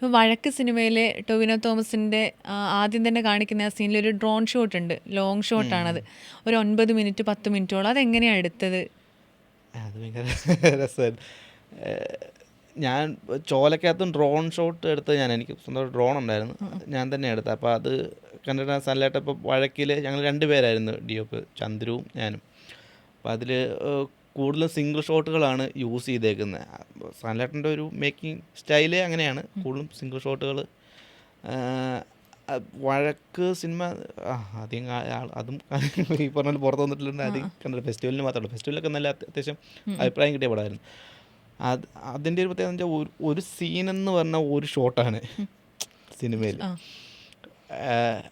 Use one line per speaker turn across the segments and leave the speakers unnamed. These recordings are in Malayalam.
ഇപ്പോൾ വഴക്ക് സിനിമയിലെ ടൊവിനോ തോമസിന്റെ ആദ്യം തന്നെ കാണിക്കുന്ന ആ സീനിൽ ഒരു ഡ്രോൺ ഷോട്ട് ഉണ്ട് ലോങ് ഷോട്ടാണത്. ഒരു ഒൻപത് മിനിറ്റ് പത്ത് മിനിറ്റോളം. അതെങ്ങനെയാണ് എടുത്തത്?
അത് ഭയങ്കര രസമായിരുന്നു. ഞാൻ ചോലക്കകത്തും ഡ്രോൺ ഷോട്ട് എടുത്തത് ഞാൻ എനിക്ക് സ്വന്തം ഡ്രോൺ ഉണ്ടായിരുന്നു. ഞാൻ തന്നെ എടുത്തത്. അപ്പോൾ അത് കണ്ടിട്ട് സനലേട്ട ഇപ്പോൾ വഴക്കിൽ ഞങ്ങൾ രണ്ടുപേരായിരുന്നു. ഡി ഒപ്പ് ചന്ദ്രുവും ഞാനും. അപ്പോൾ അതിൽ കൂടുതലും സിംഗിൾ ഷോട്ടുകളാണ് യൂസ് ചെയ്തേക്കുന്നത് സനലേട്ടന്റെ ഒരു മേക്കിംഗ് സ്റ്റൈലേ അങ്ങനെയാണ്. കൂടുതലും സിംഗിൾ ഷോട്ടുകൾ വഴക്ക് സിനിമ അധികം അതും ഈ പറഞ്ഞ പോലെ പുറത്ത് വന്നിട്ടില്ല അധികം കണ്ടില്ല ഫെസ്റ്റിവലിന് മാത്രമേ ഫെസ്റ്റിവലൊക്കെ നല്ല അത്യ- അത്യാവശ്യം അഭിപ്രായം കിട്ടിയ പടമായിരുന്നു. അത് അതിന്റെ ഒരു പ്രത്യേകത വെച്ചാൽ ഒരു ഒരു സീനെന്ന് പറഞ്ഞാൽ ഒരു ഷോട്ടാണ് സിനിമയിൽ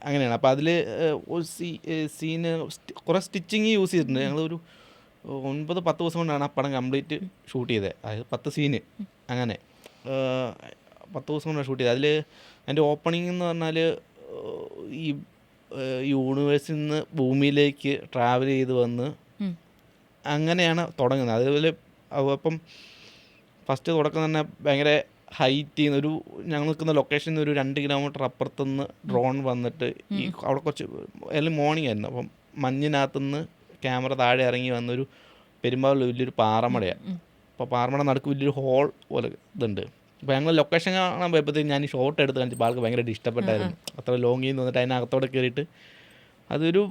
അങ്ങനെയാണ്. അപ്പോൾ അതിൽ ഒരു സീ സീന് കുറേ സ്റ്റിച്ചിങ് യൂസ് ചെയ്തിട്ടുണ്ട്. ഞങ്ങളൊരു ഒൻപത് പത്ത് ദിവസം കൊണ്ടാണ് ആ പടം കംപ്ലീറ്റ് ഷൂട്ട് ചെയ്തത്. അതായത് പത്ത് സീന് അങ്ങനെ. പത്ത് ദിവസം കൊണ്ടാണ് ഷൂട്ട് ചെയ്തത്. അതിൽ എന്റെ ഓപ്പണിംഗ് എന്ന് പറഞ്ഞാൽ ഈ യൂണിവേഴ്സിൽ നിന്ന് ഭൂമിയിലേക്ക് ട്രാവൽ ചെയ്ത് വന്ന് അങ്ങനെയാണ് തുടങ്ങുന്നത്. അതുപോലെ അപ്പം ഫസ്റ്റ് തുടക്കം തന്നെ ഭയങ്കര ഹൈറ്റ് ചെയ്യുന്ന ഒരു ഞങ്ങൾ നിൽക്കുന്ന ലൊക്കേഷനിൽ ഒരു രണ്ട് കിലോമീറ്റർ അപ്പുറത്തുനിന്ന് ഡ്രോൺ വന്നിട്ട് ഈ അവിടെ കുറച്ച് എല്ലാം മോർണിംഗ് ആയിരുന്നു. അപ്പം മഞ്ഞിനകത്തുനിന്ന് ക്യാമറ താഴെ ഇറങ്ങി വന്നൊരു പെരുമ്പാവൂർ വലിയൊരു പാറമടയാണ് അപ്പോൾ പാറമട നടക്ക് വലിയൊരു ഹോൾ പോലെ ഇതുണ്ട്. അപ്പോൾ ഞങ്ങൾ ലൊക്കേഷൻ കാണാൻ പോയപ്പോഴത്തേക്കും ഞാൻ ഈ ഷോട്ട് എടുത്ത് കാണിച്ചപ്പോൾ ആൾക്ക് ഭയങ്കരമായിട്ട് ഇഷ്ടപ്പെട്ടായിരുന്നു. അത്ര ലോങ്ങിൽ നിന്ന് വന്നിട്ട് അതിനകത്തോടെ കയറിയിട്ട് അതൊരു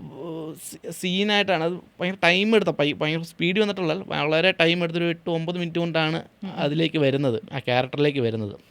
സീനായിട്ടാണ് അത് ഭയങ്കര ടൈം എടുത്ത ഭയങ്കര സ്പീഡ് വന്നിട്ടുള്ള വളരെ ടൈം എടുത്തൊരു എട്ട് ഒമ്പത് മിനിറ്റ് കൊണ്ടാണ് അതിലേക്ക് വരുന്നത് ആ ക്യാരക്ടറിലേക്ക് വരുന്നത്.